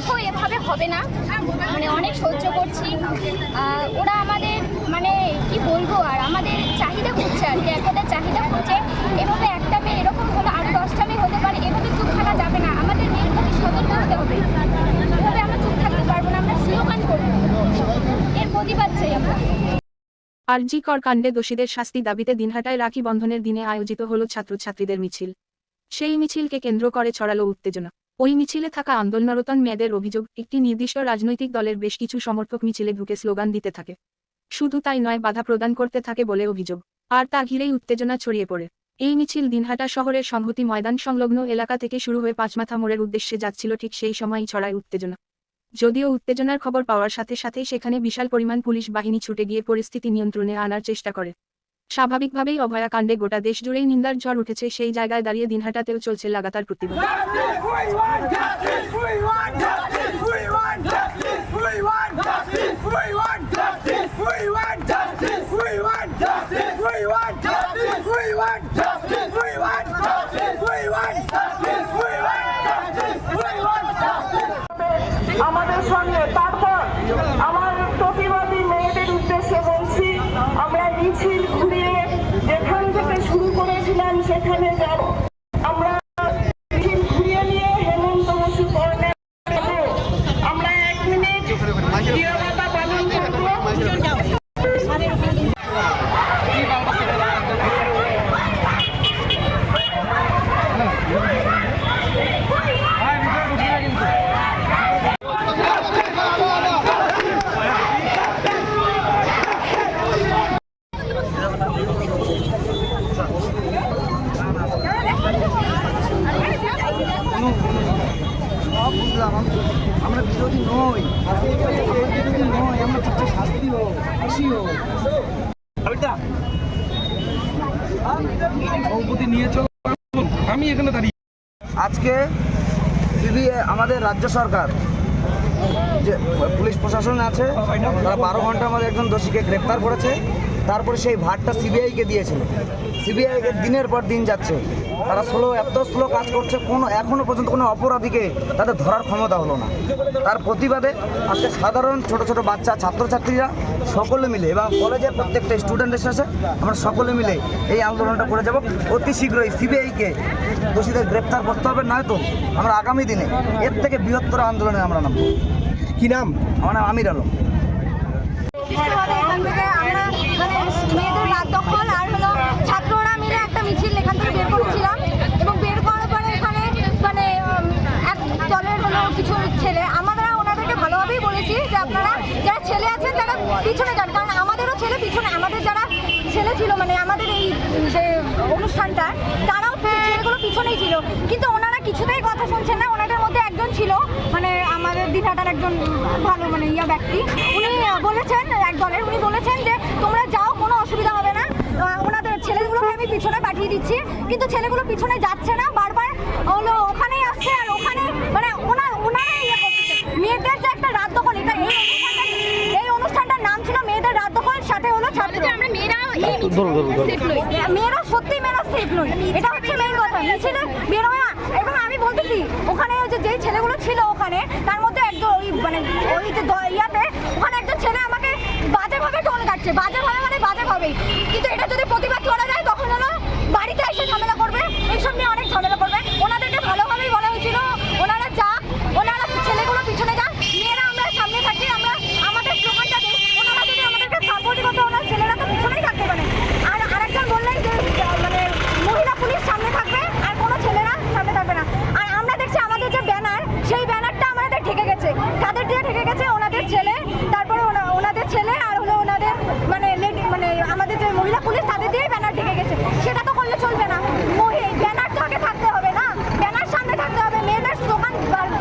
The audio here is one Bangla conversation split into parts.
দেখো, এভাবে হবে না। মানে অনেক সহ্য করছি। ওরা আমাদের মানে কি বলব আর, আমাদের চাহিদা খুঁজছে আর কি। এক কথায় চাহিদা খুঁজছে এভাবে একটা মেয়ে এরকম হলে আরও দশটা মেয়ে হতে পারে, এভাবে চুপ থাকা যাবে না। আমাদের প্রতি সতর্ক হতে হবে। এভাবে আমরা চুপ থাকতে পারব না, আমরা স্লোগান করব। এর প্রতিবাদ চাই আমরা। আরজি কর কাণ্ডে দোষীদের শাস্তি দাবিতে দিনহাটায় রাখি বন্ধনের দিনে আয়োজিত হল ছাত্রছাত্রীদের মিছিল। সেই মিছিলকে কেন্দ্র করে ছড়ালো উত্তেজনা। ওই মিছিলে থাকা আন্দোলনরত মেয়েদের অভিযোগ, একটি নির্দিষ্ট রাজনৈতিক দলের বেশ কিছু সমর্থক মিছিলে ঢুকে স্লোগান দিতে থাকে। শুধু তাই নয়, বাধা প্রদান করতে থাকে বলে অভিযোগ। আর তা ঘিরেই উত্তেজনা ছড়িয়ে পড়ে। এই মিছিল দিনহাটা শহরের সংহতি ময়দান সংলগ্ন এলাকা থেকে শুরু হয়ে পাঁচমাথা মোড়ের উদ্দেশ্যে যাচ্ছিল ঠিক সেই সময়ই ছড়ায় উত্তেজনা। যদিও উত্তেজনার খবর পাওয়ার সাথে সাথেই সেখানে বিশাল পরিমাণ পুলিশ বাহিনী ছুটে গিয়ে পরিস্থিতি নিয়ন্ত্রণে আনার চেষ্টা করে। স্বাভাবিকভাবেই অভয়াকাণ্ডে গোটা দেশ জুড়েই নিন্দার ঝড় উঠেছে সেই জায়গায় দাঁড়িয়ে দিনহাটাতেও চলছে লাগাতার প্রতিবাদ We want justice! We want justice! We want নিয়ে চলো। আমি এখানে দাঁড়িয়ে। আজকে সিবিআই আমাদের রাজ্য সরকার যে পুলিশ প্রশাসন আছে তারা বারো ঘণ্টা আমাদের একজন দোষীকে গ্রেপ্তার করেছে। তারপরে সেই ভারটা সিবিআইকে দিয়েছিল। সিবিআইকে দিনের পর দিন যাচ্ছে। তারা স্লো এত স্লো কাজ করছে কোনো এখনও পর্যন্ত কোনো অপরাধীকে তাদের ধরার ক্ষমতা হলো না। তার প্রতিবাদে আজকে সাধারণ ছোট ছোট বাচ্চা ছাত্রছাত্রীরা সকলে মিলে এবং কলেজের প্রত্যেকটা স্টুডেন্টের সাথে আমরা সকলে মিলে এই আন্দোলনটা করে যাব। অতি শীঘ্রই সিবিআইকে দোষীদের গ্রেপ্তার করতে হবে নয়তো আমরা আগামী দিনে এর থেকে বৃহত্তর আন্দোলনে আমরা নামবো। কি নাম? আমার নাম আমির আলম আমাদের এখান থেকে আমরা মানে মেয়েদের রাত দখল আর হলো ছাত্ররা মিলে একটা মিছিল এখান থেকে বের করেছিলাম। এবং বের করার পরে এখানে মানে এক দলের হলো কিছু ছেলে, আমরা ওনাদেরকে ভালোভাবেই বলেছি যে আপনারা যারা ছেলে আছেন তারা পিছনে যান, কারণ আমাদেরও ছেলে পিছনে, আমাদের যারা ছেলে ছিল মানে আমাদের এই, যে অনুষ্ঠানটা তারাও ছেলেগুলো পিছনেই ছিল। কিন্তু ওনারা কিছুতেই কথা শুনছেন না, ওনাদের মধ্যে একজন ছিল মানে আমাদের দিঘাটার একজন ভালো মানে ইয়া ব্যক্তি। উনি বলেছেন, এক দলের, উনি বলেছেন যে তোমরা যাও কোনো অসুবিধা হবে না আহ, ওনাদের ছেলেগুলোকে আমি পিছনে পাঠিয়ে দিচ্ছি। কিন্তু ছেলেগুলো পিছনে যাচ্ছে না বারবার হলো ওখানেই আসছে আর ওখানে মানে ওনার ওনারাই ইয়ে করতেছে। মেয়েদের যে একটা রাত দখল এটা এই অনুষ্ঠানটা এই অনুষ্ঠানটার নাম ছিল মেয়েদের রাত দখল সাথে হলো ছাত্র। আমরা মেয়েরা মেয়েরা সত্যি মেয়েরা সেফ নই। এটা হচ্ছে মেইন কথা। মিছিলে বের হয়ে এবং আমি বলতেছি ওখানে ওই যে যেই ছেলেগুলো ছিল ওখানে তার মধ্যে একজন ওই মানে ওই যে ইয়াতে ওখানে একজন ছেলে আমাকে বাজেভাবে টোল কাটছে। বাজেভাবে মানে বাজেভাবে কিন্তু এটা যদি প্রতিবাদ করা যায় তখন হলো বাড়িতে এসে ঝামেলা করবে এইসব নিয়ে অনেক ঝামেলা করবে ওনাদেরকে ভালোভাবেই বলা হয়েছিল ওনারা যাক ওনারা ছেলেগুলো পিছনে যাক মেয়েরা আমরা সামনে থাকি আমরা আমাদের স্লোগানটা দিই ওনারা যদি আমাদেরকে সাপোর্ট করতে ওনার ছেলেরা তো পিছনেই থাকতে পারে আর আরেকজন বললেন যে আহ, মানে মহিলা পুলিশ সামনে থাকবে আর কোনো ছেলেরা সামনে থাকবে না আর আমরা দেখছি আমাদের যে ব্যানার সেই ব্যানারটা আমাদের ঠেকে গেছে কাদের দিয়ে ঠেকে গেছে ওনাদের ছেলে তারপরে ওনা- ওনাদের ছেলে আর হলো ওনাদের মানে লেডি মানে আমাদের যে মহিলা পুলিশ তাদের দিয়েই ব্যানার ঠেকে গেছে সেটা তো করলে চলবে না মহি- ব্যানার তো আগে থাকতে হবে না ব্যানার সামনে থাকতে হবে মেয়েদের স্লোগান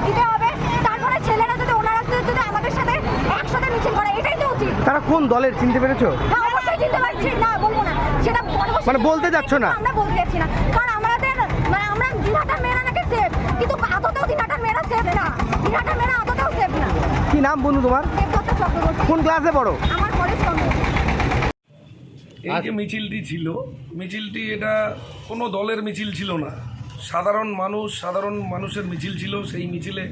দিতে হবে তারপরে ছেলেরা যদি ওনারা যদি আমাদের সাথে একসাথে মিছিল করে এটাই তো উচিত তারা কোন দলের চিনতে পেরেছ? হ্যাঁ অবশ্যই চিনতে পারছি। না বলব না। সেটা অবশ্যই মানে বলতে যাচ্ছ না? আমরা বলতে যাচ্ছি না। কারণ আমাদের মানে আমরা দিনহাটার মেয়েরা নাকি সেফ কিন্তু আদতেও দিনহাটার মেয়েরা সেফ না। দিনহাটার মেয়েরা আদতেও সেফ না। কি নাম বন্ধু তোমার? দেবদত্ত চক্রবর্তী। কোন ক্লাসে পড়ো? আমার কলেজ কমপ্লিট এই যে মিছিলটি ছিল। মিছিলটি এটা কোনো দলের মিছিল ছিল না। সাধারণ মানুষ সাধারণ মানুষের মিছিল ছিল। সেই মিছিলে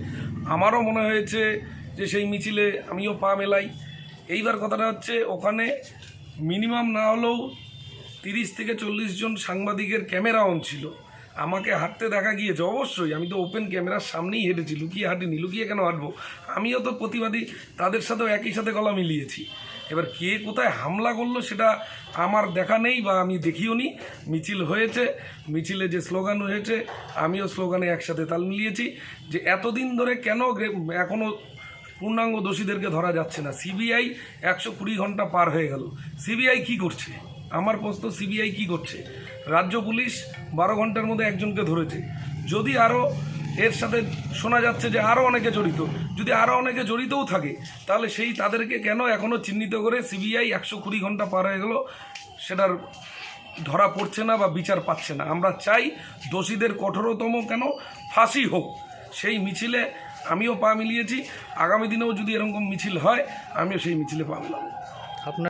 আমারও মনে হয়েছে যে সেই মিছিলে আমিও পা মেলাই। এইবার কথাটা হচ্ছে, ওখানে মিনিমাম না হলেও তিরিশ থেকে চল্লিশ জন সাংবাদিকের ক্যামেরা অন ছিল। আমাকে হাঁটতে দেখা গিয়েছে, অবশ্যই। আমি তো ওপেন ক্যামেরার সামনেই হেঁটেছি, লুকিয়ে হাঁটিনি, লুকিয়ে কেন হাঁটবো? আমিও তো প্রতিবাদী, তাদের সাথেও একই সাথে গলা মিলিয়েছি। এবার কে কোথায় হামলা করল সেটা আমার দেখা নেই বা আমি দেখিও নি। মিছিল হয়েছে, মিছিলে যে স্লোগান হয়েছে আমিও স্লোগানে একসাথে তাল মিলিয়েছি যে, এতদিন ধরে কেন গ্রে- এখনও পূর্ণাঙ্গ দোষীদেরকে ধরা যাচ্ছে না। সিবিআই একশো কুড়ি ঘণ্টা পার হয়ে গেল। সিবিআই কি করছে? আমার প্রশ্ন, সিবিআই কি করছে? রাজ্য পুলিশ বারো ঘণ্টার মধ্যে একজনকে ধরেছে। যদি আরও এর সাথে শোনা যাচ্ছে যে আরও অনেকে জড়িত, যদি আরও অনেকে জড়িতও থাকে, তাহলে সেই তাদেরকে কেন এখনও চিহ্নিত করে সিবিআই একশো কুড়ি ঘণ্টা পার হয়ে গেল? সেটার ধরা পড়ছে না বা বিচার পাচ্ছে না। আমরা চাই দোষীদের কঠোরতম কেন? ফাঁসি হোক। সেই মিছিলে আমিও পা মিলিয়েছি। আগামী দিনেও যদি এরকম মিছিল হয়, আমিও সেই মিছিলে পা মিলাম আপনার